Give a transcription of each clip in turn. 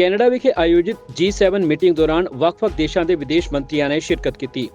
Canada ਵਿਖੇ ਆਯੋਜਿਤ G7 meeting ਦੌਰਾਨ ਵੱਖ-ਵੱਖ ਦੇਸ਼ਾਂ ਦੇ ਵਿਦੇਸ਼ ਮੰਤਰੀਆਂ ਨੇ ਸ਼ਿਰਕਤ ਕੀਤੀ।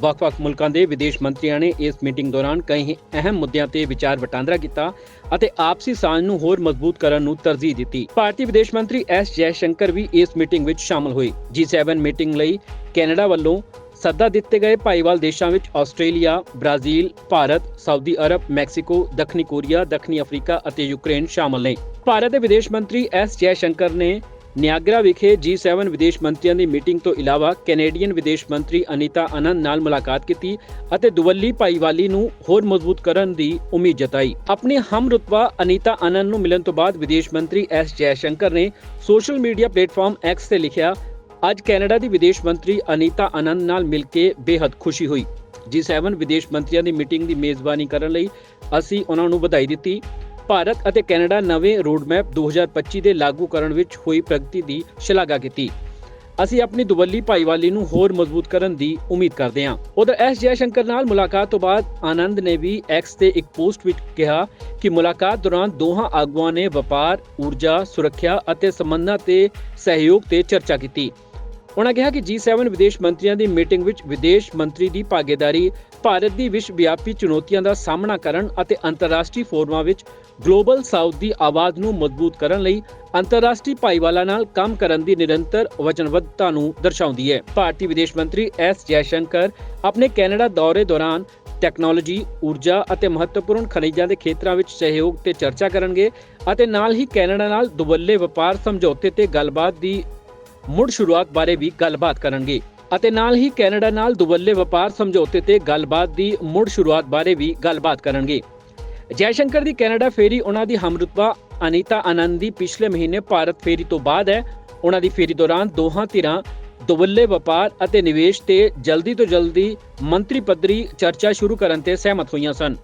ਵੱਖ-ਵੱਖ ਮੁਲਕਾਂ ਦੇ ਵਿਦੇਸ਼ ਮੰਤਰੀਆਂ ਨੇ ਇਸ ਮੀਟਿੰਗ ਦੌਰਾਨ ਕਈ ਅਹਿਮ ਮੁੱਦਿਆਂ ਤੇ ਵਿਚਾਰ ਵਟਾਂਦਰਾ ਕੀਤਾ ਅਤੇ ਆਪਸੀ ਸਾਂਝ ਨੂੰ ਹੋਰ ਮਜ਼ਬੂਤ ਕਰਨ ਨੂੰ ਤਰਜੀਹ ਦਿੱਤੀ। ਭਾਰਤੀ ਵਿਦੇਸ਼ ਮੰਤਰੀ ਐਸ ਜੈਸ਼ੰਕਰ ਵੀ ਇਸ ਮੀਟਿੰਗ ਵਿੱਚ ਸ਼ਾਮਲ ਹੋਏ। G7 ਮੀਟਿੰਗ ਲਈ ਕੈਨੇਡਾ ਵੱਲੋਂ ਸੱਦਾ ਦਿੱਤੇ ਗਏ ਭਾਈਵਾਲ ਦੇਸ਼ਾਂ ਵਿੱਚ Australia, Brazil, Bharat, Saudi Arab, Mexico, ਦੱਖਣੀ ਕੋਰੀਆ, ਦੱਖਣੀ ਅਫਰੀਕਾ ਅਤੇ ਯੂਕਰੇਨ ਸ਼ਾਮਲ ਨੇ। ਭਾਰਤ ਦੇ ਵਿਦੇਸ਼ ਮੰਤਰੀ ਐਸ ਜੈਸ਼ੰਕਰ ਨੇ ਨਿਆਗਰਾ ਵਿਖੇ G7 ਵਿਦੇਸ਼ ਮੰਤਰੀਆਂ ਦੀ ਮੀਟਿੰਗ ਤੋਂ ਇਲਾਵਾ ਕੈਨੇਡੀਅਨ ਵਿਦੇਸ਼ ਮੰਤਰੀ ਅਨੀਤਾ ਆਨੰਦ ਨਾਲ ਮੁਲਾਕਾਤ ਕੀਤੀ ਅਤੇ ਦੁਵੱਲੀ ਭਾਈਵਾਲੀ ਨੂੰ ਹੋਰ ਮਜ਼ਬੂਤ ਕਰਨ ਦੀ ਉਮੀਦ ਜਤਾਈ। ਆਪਣੀ ਹਮਰੁਤਬਾ ਅਨੀਤਾ ਆਨੰਦ ਨੂੰ ਮਿਲਣ ਤੋਂ ਬਾਅਦ ਵਿਦੇਸ਼ ਮੰਤਰੀ ਐਸ ਜੈਸ਼ੰਕਰ ਨੇ ਸੋਸ਼ਲ ਮੀਡੀਆ ਪਲੇਟਫਾਰਮ X ਤੇ ਲਿਖਿਆ, ਅੱਜ ਕੈਨੇਡਾ ਦੀ ਵਿਦੇਸ਼ ਮੰਤਰੀ ਅਨੀਤਾ ਆਨੰਦ ਨਾਲ ਮਿਲ ਕੇ ਬੇहद ਖੁਸ਼ੀ ਹੋਈ। G7 ਵਿਦੇਸ਼ ਮੰਤਰੀਆਂ ਦੀ ਮੀਟਿੰਗ ਦੀ ਮੇਜ਼ਬਾਨੀ ਕਰਨ ਲਈ ਅਸੀਂ ਉਹਨਾਂ ਨੂੰ ਵਧਾਈ ਦਿੱਤੀ। ਭਾਰਤ ਅਤੇ ਕੈਨੇਡਾ ਨਵੇਂ ਰੋਡਮੈਪ 2025 ਦੇ ਲਾਗੂ ਕਰਨ ਵਿੱਚ ਹੋਈ ਪ੍ਰਗਤੀ ਦੀ ਸ਼ਲਾਘਾ ਕੀਤੀ। ਅਸੀਂ ਆਪਣੀ ਦੁਵੱਲੀ ਭਾਈਵਾਲੀ ਨੂੰ ਹੋਰ ਮਜ਼ਬੂਤ ਕਰਨ ਦੀ ਉਮੀਦ ਕਰਦੇ ਹਾਂ। ਉਧਰ ਐਸ ਜੈਸ਼ੰਕਰ ਨਾਲ ਮੁਲਾਕਾਤ ਤੋਂ ਬਾਅਦ ਆਨੰਦ ਨੇ ਵੀ ਐਕਸ ਤੇ ਇੱਕ ਪੋਸਟ ਵਿੱਚ ਕਿਹਾ ਕਿ ਮੁਲਾਕਾਤ ਦੌਰਾਨ ਦੋਹਾਂ ਆਗੂਆਂ ਨੇ ਵਪਾਰ, ਊਰਜਾ, ਸੁਰੱਖਿਆ ਅਤੇ ਸੰਬੰਧਾਂ ਤੇ ਸਹਿਯੋਗ ਤੇ ਚਰਚਾ ਕੀਤੀ। ਉਨ੍ਹਾਂ ਕਿਹਾ ਕਿ G7 ਵਿਦੇਸ਼ ਮੰਤਰੀਆਂ ਦੀ ਮੀਟਿੰਗ ਵਿੱਚ ਵਿਦੇਸ਼ ਮੰਤਰੀ ਦੀ ਭਾਗੀਦਾਰੀ ਭਾਰਤ ਦੀ ਵਿਸ਼ਵ ਵਿਆਪੀ ਚੁਣੌਤੀਆਂ ਦਾ ਸਾਹਮਣਾ ਕਰਨ ਅਤੇ ਅੰਤਰਰਾਸ਼ਟਰੀ ਫੋਰਮਾਂ ਵਿੱਚ ਗਲੋਬਲ ਸਾਊਥ ਦੀ ਆਵਾਜ਼ ਨੂੰ ਮਜ਼ਬੂਤ ਕਰਨ ਲਈ ਅੰਤਰਰਾਸ਼ਟਰੀ ਭਾਈਵਾਲਾਂ ਨਾਲ ਕੰਮ ਕਰਨ ਦੀ ਨਿਰੰਤਰ ਵਚਨਬੱਧਤਾ ਨੂੰ ਦਰਸਾਉਂਦੀ ਹੈ। ਭਾਰਤੀ ਵਿਦੇਸ਼ ਮੰਤਰੀ ਐਸ ਜੈਸ਼ੰਕਰ ਆਪਣੇ ਕੈਨੇਡਾ ਦੌਰੇ ਦੌਰਾਨ ਟੈਕਨੋਲੋਜੀ, ਊਰਜਾ ਅਤੇ ਮਹੱਤਵਪੂਰਨ ਖਣਿਜਾਂ ਦੇ ਖੇਤਰਾਂ ਵਿੱਚ ਸਹਿਯੋਗ ਤੇ ਚਰਚਾ ਕਰਨਗੇ ਅਤੇ ਨਾਲ ਹੀ ਕੈਨੇਡਾ ਨਾਲ ਦੁਵੱਲੇ ਵਪਾਰ ਸਮਝੌਤੇ ਤੇ ਗੱਲਬਾਤ ਦੀ ਮੁੜ ਸ਼ੁਰੂਆਤ ਬਾਰੇ ਵੀ ਗੱਲਬਾਤ ਕਰਨਗੇ। ਅਤੇ ਨਾਲ ਹੀ ਕੈਨੇਡਾ ਨਾਲ ਦੁਵੱਲੇ ਵਪਾਰ ਸਮਝੌਤੇ ਤੇ ਗੱਲਬਾਤ ਦੀ ਮੁੜ ਸ਼ੁਰੂਆਤ ਬਾਰੇ ਵੀ ਗੱਲਬਾਤ ਕਰਨਗੇ। ਜੈਸ਼ੰਕਰ ਦੀ ਕੈਨੇਡਾ ਫੇਰੀ, ਉਹਨਾਂ ਦੀ ਹਮਰੁਤਬਾ ਅਨੀਤਾ ਆਨੰਦ ਦੀ ਪਿਛਲੇ ਮਹੀਨੇ ਭਾਰਤ ਫੇਰੀ ਤੋਂ ਬਾਅਦ ਹੈ। ਉਹਨਾਂ ਦੀ ਫੇਰੀ ਦੌਰਾਨ ਦੋਹਾਂ ਧਿਰਾਂ ਦੁਵੱਲੇ ਵਪਾਰ ਅਤੇ ਨਿਵੇਸ਼ ਤੇ ਜਲਦੀ ਤੋਂ ਜਲਦੀ ਮੰਤਰੀ ਪੱਧਰੀ ਚਰਚਾ ਸ਼ੁਰੂ ਕਰਨ ਤੇ ਸਹਿਮਤ ਹੋਈਆਂ ਸਨ।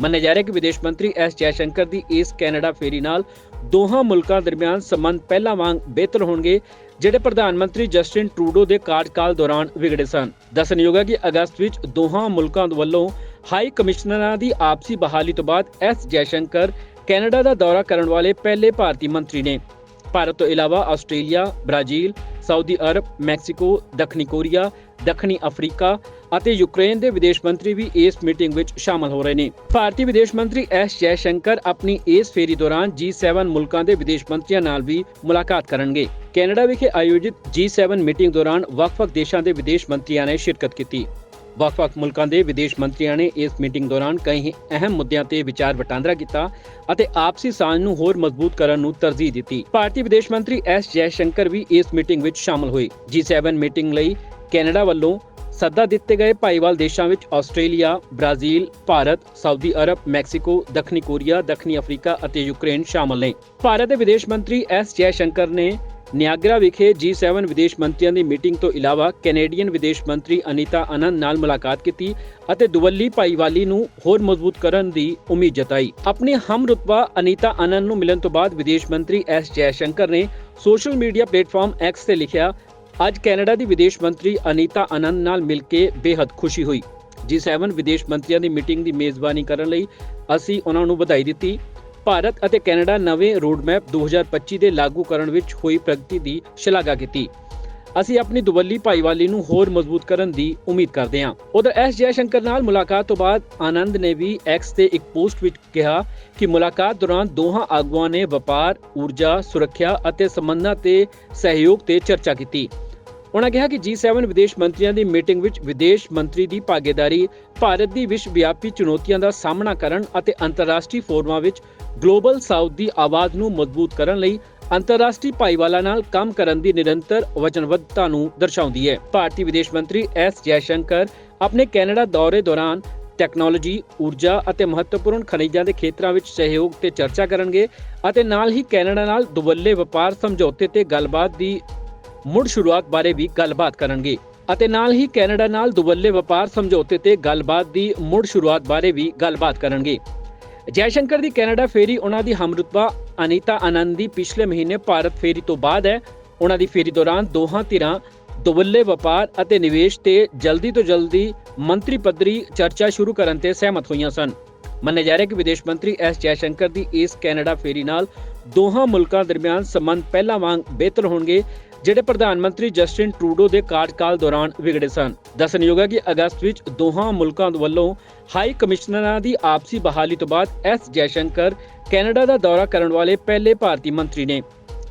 ਮੰਨਿਆ ਜਾ ਰਿਹਾ ਕਿ ਵਿਦੇਸ਼ ਮੰਤਰੀ ਐਸ ਜੈਸ਼ੰਕਰ ਦੀ ਇਸ ਕੈਨੇਡਾ ਫੇਰੀ ਨਾਲ ਦੋਹਾਂ ਮੁਲਕਾਂ ਦਰਮਿਆਨ ਸੰਬੰਧ ਪਹਿਲਾਂ ਵਾਂਗ ਬਿਹਤਰ ਹੋਣਗੇ ਜਿਹੜੇ ਪ੍ਰਧਾਨ ਮੰਤਰੀ ਜਸਟਿਨ ਟਰੂਡੋ ਦੇ ਕਾਰਜਕਾਲ ਦੌਰਾਨ ਵਿਗੜੇ ਸਨ। ਦੱਸਣਯੋਗ ਹੈ ਕਿ ਅਗਸਤ ਵਿੱਚ ਦੋਹਾਂ ਮੁਲਕਾਂ ਵੱਲੋਂ ਹਾਈ ਕਮਿਸ਼ਨਰਾਂ ਦੀ ਆਪਸੀ ਬਹਾਲੀ ਤੋਂ ਬਾਅਦ ਐਸ ਜੈਸ਼ੰਕਰ ਕੈਨੇਡਾ ਦਾ ਦੌਰਾ ਕਰਨ ਵਾਲੇ ਪਹਿਲੇ ਭਾਰਤੀ ਮੰਤਰੀ ਨੇ। ਭਾਰਤ ਤੋਂ ਇਲਾਵਾ Australia, Brazil, Saudi Arab, Mexico, ਦੱਖਣੀ ਕੋਰੀਆ, ਦੱਖਣੀ ਅਫਰੀਕਾ ਅਤੇ ਯੂਕਰੇਨ ਦੇ ਵਿਦੇਸ਼ ਮੰਤਰੀ ਵੀ ਇਸ ਮੀਟਿੰਗ ਵਿੱਚ ਸ਼ਾਮਲ ਹੋ ਰਹੇ ਨੇ। ਭਾਰਤੀ ਵਿਦੇਸ਼ ਮੰਤਰੀ ਐਸ ਜੈਸ਼ੰਕਰ ਆਪਣੀ ਇਸ ਫੇਰੀ ਦੌਰਾਨ G7 ਮੁਲਕਾਂ ਦੇ ਵਿਦੇਸ਼ ਮੰਤਰੀਆਂ ਨਾਲ ਵੀ ਮੁਲਾਕਾਤ ਕਰਨਗੇ। ਕੈਨੇਡਾ ਵਿਖੇ ਆਯੋਜਿਤ G7 ਮੀਟਿੰਗ ਦੌਰਾਨ ਵੱਖ-ਵੱਖ ਦੇਸ਼ਾਂ ਦੇ ਵਿਦੇਸ਼ ਮੰਤਰੀਆਂ ਨੇ ਸ਼ਿਰਕਤ ਕੀਤੀ। ਵੱਖ-ਵੱਖ ਮੁਲਕਾਂ ਦੇ ਵਿਦੇਸ਼ ਮੰਤਰੀਆਂ ਨੇ ਇਸ ਮੀਟਿੰਗ ਦੌਰਾਨ ਕਈ ਅਹਿਮ ਮੁੱਦਿਆਂ ਤੇ ਵਿਚਾਰ ਵਟਾਂਦਰਾ ਕੀਤਾ ਅਤੇ ਆਪਸੀ ਸਾਂਝ ਨੂੰ ਹੋਰ ਮਜ਼ਬੂਤ ਕਰਨ ਨੂੰ ਤਰਜੀਹ ਦਿੱਤੀ ਭਾਰਤੀ ਵਿਦੇਸ਼ ਮੰਤਰੀ ਐਸ ਜੈਸ਼ੰਕਰ ਵੀ ਇਸ ਮੀਟਿੰਗ ਵਿੱਚ ਸ਼ਾਮਲ ਹੋਏ G7 ਮੀਟਿੰਗ ਲਈ ਕੈਨੇਡਾ ਵੱਲੋਂ ਸੱਦਾ ਦਿੱਤੇ ਗਏ ਭਾਈਵਾਲ ਦੇਸ਼ਾਂ ਵਿੱਚ Australia, Brazil, Bharat, Saudi Arab, Mexico, ਦੱਖਣੀ ਕੋਰੀਆ, ਦੱਖਣੀ ਅਫਰੀਕਾ ਅਤੇ ਯੂਕਰੇਨ ਸ਼ਾਮਲ ਨੇ। ਭਾਰਤ ਦੇ ਵਿਦੇਸ਼ ਮੰਤਰੀ ਐਸ ਜੈਸ਼ੰਕਰ ਨੇ ਨਿਆਗਰਾ ਵਿਖੇ G7 ਵਿਦੇਸ਼ ਮੰਤਰੀਆਂ ਦੀ ਮੀਟਿੰਗ ਤੋਂ ਇਲਾਵਾ ਕੈਨੇਡੀਅਨ ਵਿਦੇਸ਼ ਮੰਤਰੀ ਅਨੀਤਾ ਆਨੰਦ ਨਾਲ ਮੁਲਾਕਾਤ ਕੀਤੀ ਅਤੇ ਦੁਵੱਲੀ ਭਾਈਵਾਲੀ ਨੂੰ ਹੋਰ ਮਜ਼ਬੂਤ ਕਰਨ ਦੀ ਉਮੀਦ ਜਤਾਈ। ਆਪਣੀ ਹਮਰੁਤਬਾ ਅਨੀਤਾ ਆਨੰਦ ਨੂੰ ਮਿਲਣ ਤੋਂ ਬਾਅਦ ਵਿਦੇਸ਼ ਮੰਤਰੀ ਐਸ ਜੈਸ਼ੰਕਰ ਨੇ ਸੋਸ਼ਲ ਮੀਡੀਆ ਪਲੇਟਫਾਰਮ X ਤੇ ਲਿਖਿਆ, ਅੱਜ ਕੈਨੇਡਾ ਦੀ ਵਿਦੇਸ਼ ਮੰਤਰੀ ਅਨੀਤਾ ਆਨੰਦ ਨਾਲ ਮਿਲ ਕੇ ਬੇहद ਖੁਸ਼ੀ ਹੋਈ। G7 ਵਿਦੇਸ਼ ਮੰਤਰੀਆਂ ਦੀ ਮੀਟਿੰਗ ਦੀ ਮੇਜ਼ਬਾਨੀ ਕਰਨ ਲਈ ਅਸੀਂ ਉਹਨਾਂ ਨੂੰ ਵਧਾਈ ਦਿੱਤੀ। ਭਾਰਤ ਅਤੇ ਕੈਨੇਡਾ ਨਵੇਂ ਰੋਡਮੈਪ 2025 ਦੇ ਲਾਗੂ ਕਰਨ ਵਿੱਚ ਹੋਈ ਪ੍ਰਗਤੀ ਦੀ ਸ਼ਲਾਘਾ ਕੀਤੀ। ਅਸੀਂ ਆਪਣੀ ਦੁਵੱਲੀ ਭਾਈਵਾਲੀ ਨੂੰ ਹੋਰ ਮਜ਼ਬੂਤ ਕਰਨ ਦੀ ਉਮੀਦ ਕਰਦੇ ਹਾਂ। ਉਧਰ ਐਸ ਜੈਸ਼ੰਕਰ ਨਾਲ ਮੁਲਾਕਾਤ ਤੋਂ ਬਾਅਦ ਆਨੰਦ ਨੇ ਵੀ ਐਕਸ ਤੇ ਇੱਕ ਪੋਸਟ ਵਿੱਚ ਕਿਹਾ ਕਿ ਮੁਲਾਕਾਤ ਦੌਰਾਨ ਦੋਹਾਂ ਆਗੂਆਂ ਨੇ ਵਪਾਰ, ਊਰਜਾ, ਸੁਰੱਖਿਆ ਅਤੇ ਸੰਬੰਧਾਂ ਤੇ ਸਹਿਯੋਗ ਤੇ ਚਰਚਾ ਕੀਤੀ। ਉਨ੍ਹਾਂ ਕਿਹਾ ਕਿ G7 ਵਿਦੇਸ਼ ਮੰਤਰੀਆਂ ਦੀ ਮੀਟਿੰਗ ਵਿੱਚ ਵਿਦੇਸ਼ ਮੰਤਰੀ ਦੀ ਭਾਗੀਦਾਰੀ ਭਾਰਤ ਦੀ ਵਿਸ਼ਵ ਵਿਆਪੀ ਚੁਣੌਤੀਆਂ ਦਾ ਸਾਹਮਣਾ ਕਰਨ ਅਤੇ ਅੰਤਰਰਾਸ਼ਟਰੀ ਫੋਰਮਾਂ ਵਿੱਚ ਗਲੋਬਲ ਸਾਊਥ ਦੀ ਆਵਾਜ਼ ਨੂੰ ਮਜ਼ਬੂਤ ਕਰਨ ਲਈ ਅੰਤਰਰਾਸ਼ਟਰੀ ਭਾਈਵਾਲਾਂ ਨਾਲ ਕੰਮ ਕਰਨ ਦੀ ਨਿਰੰਤਰ ਵਚਨਬੱਧਤਾ ਨੂੰ ਦਰਸਾਉਂਦੀ ਹੈ। ਭਾਰਤੀ ਵਿਦੇਸ਼ ਮੰਤਰੀ ਐਸ ਜੈਸ਼ੰਕਰ ਆਪਣੇ ਕੈਨੇਡਾ ਦੌਰੇ ਦੌਰਾਨ ਟੈਕਨੋਲੋਜੀ, ਊਰਜਾ ਅਤੇ ਮਹੱਤਵਪੂਰਨ ਖਣਿਜਾਂ ਦੇ ਖੇਤਰਾਂ ਵਿੱਚ ਸਹਿਯੋਗ ਤੇ ਚਰਚਾ ਕਰਨਗੇ ਅਤੇ ਨਾਲ ਹੀ ਕੈਨੇਡਾ ਨਾਲ ਦੁਵੱਲੇ ਵਪਾਰ ਸਮਝੌਤੇ ਤੇ ਗੱਲਬਾਤ ਦੀ ਮੁੜ ਸ਼ੁਰੂਆਤ ਬਾਰੇ ਵੀ ਗੱਲਬਾਤ ਕਰਨਗੇ। ਅਤੇ ਨਾਲ ਹੀ ਕੈਨੇਡਾ ਨਾਲ ਦੁਵੱਲੇ ਵਪਾਰ ਸਮਝੌਤੇ ਤੇ ਗੱਲਬਾਤ ਦੀ ਮੁੜ ਸ਼ੁਰੂਆਤ ਬਾਰੇ ਵੀ ਗੱਲਬਾਤ ਕਰਨਗੇ। ਜੈਸ਼ੰਕਰ ਦੀ ਕੈਨੇਡਾ ਫੇਰੀ, ਉਹਨਾਂ ਦੀ ਹਮਰੁਤਬਾ ਅਨੀਤਾ ਆਨੰਦ ਦੀ ਪਿਛਲੇ ਮਹੀਨੇ ਭਾਰਤ ਫੇਰੀ ਤੋਂ ਬਾਅਦ ਹੈ। ਉਹਨਾਂ ਦੀ ਫੇਰੀ ਦੌਰਾਨ ਦੋਹਾਂ ਧਿਰਾਂ ਦੁਵੱਲੇ ਵਪਾਰ ਅਤੇ ਨਿਵੇਸ਼ ਤੇ ਜਲਦੀ ਤੋਂ ਜਲਦੀ ਮੰਤਰੀ ਪੱਧਰੀ ਚਰਚਾ ਸ਼ੁਰੂ ਕਰਨ ਤੇ ਸਹਿਮਤ ਹੋਈਆਂ ਸਨ। ਮੰਨਿਆ ਜਾ ਰਿਹਾ ਕਿ ਵਿਦੇਸ਼ ਮੰਤਰੀ ਐਸ ਜੈਸ਼ੰਕਰ ਦੀ ਇਸ ਕੈਨੇਡਾ ਫੇਰੀ ਨਾਲ ਦੋਹਾਂ ਮੁਲਕਾਂ ਦਰਮਿਆਨ ਸੰਬੰਧ ਪਹਿਲਾਂ ਵਾਂਗ ਬਿਹਤਰ ਹੋਣਗੇ, ਜਿਹੜੇ ਪ੍ਰਧਾਨ ਮੰਤਰੀ ਜਸਟਿਨ ਟਰੂਡੋ ਦੇ ਕਾਰਜਕਾਲ ਦੌਰਾਨ ਵਿਗੜੇ ਸਨ। ਦੱਸਣਯੋਗ ਹੈ ਕਿ ਅਗਸਤ ਵਿੱਚ ਦੋਹਾਂ ਮੁਲਕਾਂ ਵੱਲੋਂ ਹਾਈ ਕਮਿਸ਼ਨਰਾਂ ਦੀ ਆਪਸੀ ਬਹਾਲੀ ਤੋਂ ਬਾਅਦ ਐਸ ਜੈਸ਼ੰਕਰ ਕੈਨੇਡਾ ਦਾ ਦੌਰਾ ਕਰਨ ਵਾਲੇ ਪਹਿਲੇ ਭਾਰਤੀ ਮੰਤਰੀ ਨੇ।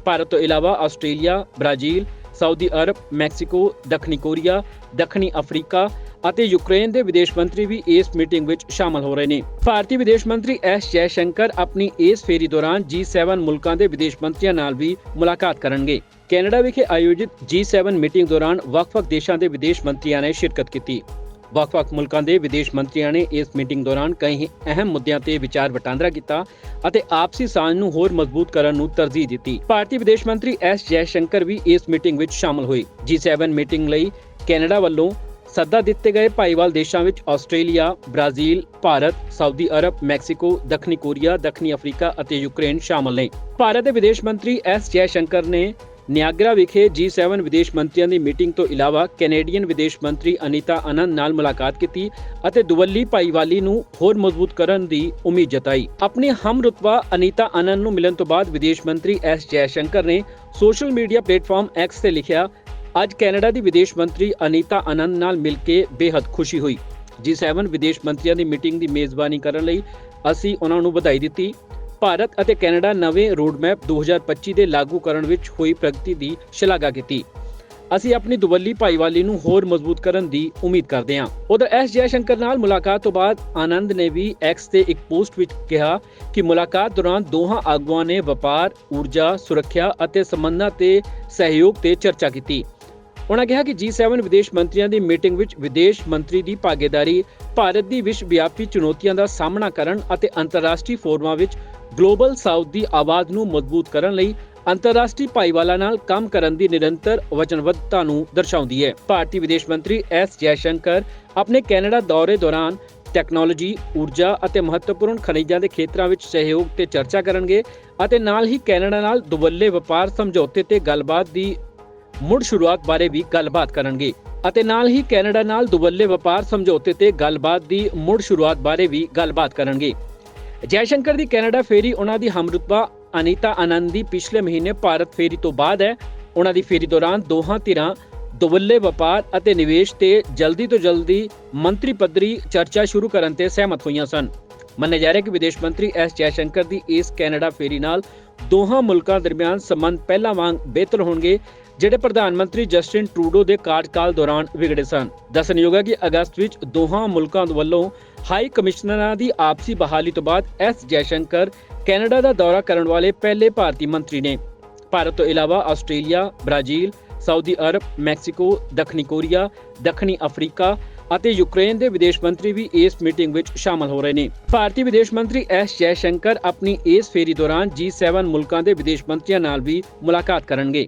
ਭਾਰਤ ਤੋਂ ਇਲਾਵਾ Australia, Brazil, Saudi Arab, Mexico, ਦੱਖਣੀ ਕੋਰੀਆ, ਦੱਖਣੀ ਅਫਰੀਕਾ ਅਤੇ ਯੂਕਰੇਨ ਦੇ ਵਿਦੇਸ਼ ਮੰਤਰੀ ਵੀ ਇਸ ਮੀਟਿੰਗ ਵਿੱਚ ਸ਼ਾਮਲ ਹੋ ਰਹੇ ਨੇ। ਭਾਰਤੀ ਵਿਦੇਸ਼ ਮੰਤਰੀ ਐਸ ਜੈਸ਼ੰਕਰ ਆਪਣੀ ਇਸ ਫੇਰੀ ਦੌਰਾਨ G7 ਮੁਲਕਾਂ ਦੇ ਵਿਦੇਸ਼ ਮੰਤਰੀਆਂ ਨਾਲ ਵੀ ਮੁਲਾਕਾਤ ਕਰਨਗੇ। ਕੈਨੇਡਾ ਵਿਖੇ ਆਯੋਜਿਤ G7 ਮੀਟਿੰਗ ਦੌਰਾਨ ਵੱਖ-ਵੱਖ ਦੇਸ਼ਾਂ ਦੇ ਵਿਦੇਸ਼ ਮੰਤਰੀਆਂ ਨੇ ਸ਼ਿਰਕਤ ਕੀਤੀ। ਵੱਖ-ਵੱਖ ਮੁਲਕਾਂ ਦੇ ਵਿਦੇਸ਼ ਮੰਤਰੀਆਂ ਨੇ ਇਸ ਮੀਟਿੰਗ ਦੌਰਾਨ ਕਈ ਅਹਿਮ ਮੁੱਦਿਆਂ ਤੇ ਵਿਚਾਰ ਵਟਾਂਦਰਾ ਕੀਤਾ ਅਤੇ ਆਪਸੀ ਸਾਂਝ ਨੂੰ ਹੋਰ ਮਜ਼ਬੂਤ ਕਰਨ ਨੂੰ ਤਰਜੀਹ ਦਿੱਤੀ। ਭਾਰਤੀ ਵਿਦੇਸ਼ ਮੰਤਰੀ ਐਸ ਜੈਸ਼ੰਕਰ ਵੀ ਇਸ ਮੀਟਿੰਗ ਵਿੱਚ ਸ਼ਾਮਲ ਹੋਏ। G7 ਮੀਟਿੰਗ ਲਈ ਕੈਨੇਡਾ ਵੱਲੋਂ ਸੱਦਾ ਦਿੱਤੇ ਗਏ ਭਾਈਵਾਲ ਦੇਸ਼ਾਂ ਵਿੱਚ Australia, Brazil, Bharat, Saudi Arab, Mexico, ਦੱਖਣੀ ਕੋਰੀਆ, ਦੱਖਣੀ ਅਫਰੀਕਾ ਅਤੇ ਯੂਕਰੇਨ ਸ਼ਾਮਲ ਨੇ। ਭਾਰਤ ਦੇ ਵਿਦੇਸ਼ ਮੰਤਰੀ ਐਸ ਜੈਸ਼ੰਕਰ ਨੇ ਨਿਆਗਰਾ ਵਿਖੇ G7 ਵਿਦੇਸ਼ ਮੰਤਰੀਆਂ ਦੀ ਮੀਟਿੰਗ ਤੋਂ ਇਲਾਵਾ ਕੈਨੇਡੀਅਨ ਵਿਦੇਸ਼ ਮੰਤਰੀ ਅਨੀਤਾ ਆਨੰਦ ਨਾਲ ਮੁਲਾਕਾਤ ਕੀਤੀ ਅਤੇ ਦੁਵੱਲੀ ਭਾਈਵਾਲੀ ਨੂੰ ਹੋਰ ਮਜ਼ਬੂਤ ਕਰਨ ਦੀ ਉਮੀਦ ਜਤਾਈ। ਆਪਣੀ ਹਮਰੁਤਬਾ ਅਨੀਤਾ ਆਨੰਦ ਨੂੰ ਮਿਲਣ ਤੋਂ ਬਾਅਦ ਵਿਦੇਸ਼ ਮੰਤਰੀ ਐਸ ਜੈਸ਼ੰਕਰ ਨੇ ਸੋਸ਼ਲ ਮੀਡੀਆ ਪਲੇਟਫਾਰਮ X ਤੇ ਲਿਖਿਆ ਅੱਜ ਕੈਨੇਡਾ ਦੀ ਵਿਦੇਸ਼ ਮੰਤਰੀ ਅਨੀਤਾ ਆਨੰਦ ਨਾਲ ਮਿਲ ਕੇ ਬੇहद ਖੁਸ਼ੀ ਹੋਈ। G7 ਵਿਦੇਸ਼ ਮੰਤਰੀਆਂ ਦੀ ਮੀਟਿੰਗ ਦੀ ਮੇਜ਼ਬਾਨੀ ਕਰਨ ਲਈ ਅਸੀਂ ਉਹਨਾਂ ਨੂੰ ਵਧਾਈ ਦਿੱਤੀ। ਭਾਰਤ ਅਤੇ ਕੈਨੇਡਾ ਨਵੇਂ ਰੋਡਮੈਪ 2025 ਦੇ ਲਾਗੂ ਕਰਨ ਵਿੱਚ ਹੋਈ ਪ੍ਰਗਤੀ ਦੀ ਸ਼ਲਾਘਾ ਕੀਤੀ। ਅਸੀਂ ਆਪਣੀ ਦੁਵੱਲੀ ਭਾਈਵਾਲੀ ਨੂੰ ਹੋਰ ਮਜ਼ਬੂਤ ਕਰਨ ਦੀ ਉਮੀਦ ਕਰਦੇ ਹਾਂ। ਉਧਰ ਐਸ ਜੈਸ਼ੰਕਰ ਨਾਲ ਮੁਲਾਕਾਤ ਤੋਂ ਬਾਅਦ ਆਨੰਦ ਨੇ ਵੀ ਐਕਸ ਤੇ ਇੱਕ ਪੋਸਟ ਵਿੱਚ ਕਿਹਾ ਕਿ ਮੁਲਾਕਾਤ ਦੌਰਾਨ ਦੋਹਾਂ ਆਗੂਆਂ ਨੇ ਵਪਾਰ, ਊਰਜਾ, ਸੁਰੱਖਿਆ ਅਤੇ ਸੰਬੰਧਾਂ ਤੇ ਸਹਿਯੋਗ ਤੇ ਚਰਚਾ ਕੀਤੀ। ਉਹਨਾਂ ਕਿਹਾ ਕਿ G7 ਵਿਦੇਸ਼ ਮੰਤਰੀਆਂ ਦੀ ਮੀਟਿੰਗ ਵਿੱਚ ਵਿਦੇਸ਼ ਮੰਤਰੀ ਦੀ ਭਾਗੀਦਾਰੀ ਭਾਰਤ ਦੀ ਵਿਸ਼ਵ ਵਿਆਪੀ ਚੁਣੌਤੀਆਂ ਦਾ ਸਾਹਮਣਾ ਕਰਨ ਅਤੇ ਅੰਤਰਰਾਸ਼ਟਰੀ ਫੋਰਮਾਂ ਵਿੱਚ ਗਲੋਬਲ ਸਾਊਥ ਦੀ ਆਵਾਜ਼ ਨੂੰ ਮਜ਼ਬੂਤ ਕਰਨ ਲਈ ਅੰਤਰਰਾਸ਼ਟਰੀ ਭਾਈਵਾਲਾ ਨਾਲ ਕੰਮ ਕਰਨ ਦੀ ਨਿਰੰਤਰ ਵਚਨਬੱਧਤਾ ਨੂੰ ਦਰਸਾਉਂਦੀ ਹੈ। ਭਾਰਤੀ ਵਿਦੇਸ਼ ਮੰਤਰੀ ਐਸ ਜੈਸ਼ੰਕਰ ਆਪਣੇ ਕੈਨੇਡਾ ਦੌਰੇ ਦੌਰਾਨ ਟੈਕਨੋਲੋਜੀ, ਊਰਜਾ ਅਤੇ ਮਹੱਤਵਪੂਰਨ ਖਣਿਜਾਂ ਦੇ ਖੇਤਰਾਂ ਵਿੱਚ ਸਹਿਯੋਗ ਤੇ ਚਰਚਾ ਕਰਨਗੇ ਅਤੇ ਨਾਲ ਹੀ ਕੈਨੇਡਾ ਨਾਲ ਦੁਵੱਲੇ ਵਪਾਰ ਸਮਝੌਤੇ ਤੇ ਗੱਲਬਾਤ ਦੀ ਮੁੜ ਸ਼ੁਰੂਆਤ ਬਾਰੇ ਵੀ ਗੱਲਬਾਤ ਕਰਨਗੇ। ਅਤੇ ਨਾਲ ਹੀ ਕੈਨੇਡਾ ਨਾਲ ਦੁਵੱਲੇ ਵਪਾਰ ਸਮਝੌਤੇ ਤੇ ਗੱਲਬਾਤ ਦੀ ਮੁੜ ਸ਼ੁਰੂਆਤ ਬਾਰੇ ਵੀ ਗੱਲਬਾਤ ਕਰਨਗੇ। ਜੈਸ਼ੰਕਰ ਦੀ ਕੈਨੇਡਾ ਫੇਰੀ, ਉਹਨਾਂ ਦੀ ਹਮਰੁਤਬਾ ਅਨੀਤਾ ਆਨੰਦ ਦੀ ਪਿਛਲੇ ਮਹੀਨੇ ਭਾਰਤ ਫੇਰੀ ਤੋਂ ਬਾਅਦ ਹੈ। ਉਹਨਾਂ ਦੀ ਫੇਰੀ ਦੌਰਾਨ ਦੋਹਾਂ ਧਿਰਾਂ ਦੁਵੱਲੇ ਵਪਾਰ ਅਤੇ ਨਿਵੇਸ਼ ਤੇ ਜਲਦੀ ਤੋਂ ਜਲਦੀ ਮੰਤਰੀ ਪੱਧਰੀ ਚਰਚਾ ਸ਼ੁਰੂ ਕਰਨ ਤੇ ਸਹਿਮਤ ਹੋਈਆਂ ਸਨ। ਮੰਨਿਆ ਜਾ ਰਿਹਾ ਕਿ ਵਿਦੇਸ਼ ਮੰਤਰੀ ਐਸ ਜੈਸ਼ੰਕਰ ਦੀ ਇਸ ਕੈਨੇਡਾ ਫੇਰੀ ਨਾਲ ਦੋਹਾਂ ਮੁਲਕਾਂ ਦਰਮਿਆਨ ਸੰਬੰਧ ਪਹਿਲਾਂ ਵਾਂਗ ਬਿਹਤਰ ਹੋਣਗੇ ਜਿਹੜੇ ਪ੍ਰਧਾਨ ਮੰਤਰੀ ਜਸਟਿਨ ਟਰੂਡੋ ਦੇ ਕਾਰਜਕਾਲ ਦੌਰਾਨ ਵਿਗੜੇ ਸਨ। ਦੱਸਣਯੋਗ ਹੈ ਕਿ ਅਗਸਤ ਵਿੱਚ ਦੋਹਾਂ ਮੁਲਕਾਂ ਵੱਲੋਂ ਹਾਈ ਕਮਿਸ਼ਨਰਾਂ ਦੀ ਆਪਸੀ ਬਹਾਲੀ ਤੋਂ ਬਾਅਦ ਐਸ ਜੈਸ਼ੰਕਰ ਕੈਨੇਡਾ ਦਾ ਦੌਰਾ ਕਰਨ ਵਾਲੇ ਪਹਿਲੇ ਭਾਰਤੀ ਮੰਤਰੀ ਨੇ। ਭਾਰਤ ਤੋਂ ਇਲਾਵਾ Australia, Brazil, Saudi Arab, Mexico, ਦੱਖਣੀ ਕੋਰੀਆ, ਦੱਖਣੀ ਅਫਰੀਕਾ ਅਤੇ ਯੂਕਰੇਨ ਦੇ ਵਿਦੇਸ਼ ਮੰਤਰੀ ਵੀ ਇਸ ਮੀਟਿੰਗ ਵਿੱਚ ਸ਼ਾਮਲ ਹੋ ਰਹੇ ਨੇ। ਭਾਰਤੀ ਵਿਦੇਸ਼ ਮੰਤਰੀ ਐਸ ਜੈਸ਼ੰਕਰ ਆਪਣੀ ਇਸ ਫੇਰੀ ਦੌਰਾਨ G7 ਮੁਲਕਾਂ ਦੇ ਵਿਦੇਸ਼ ਮੰਤਰੀਆਂ ਨਾਲ ਵੀ ਮੁਲਾਕਾਤ ਕਰਨਗੇ।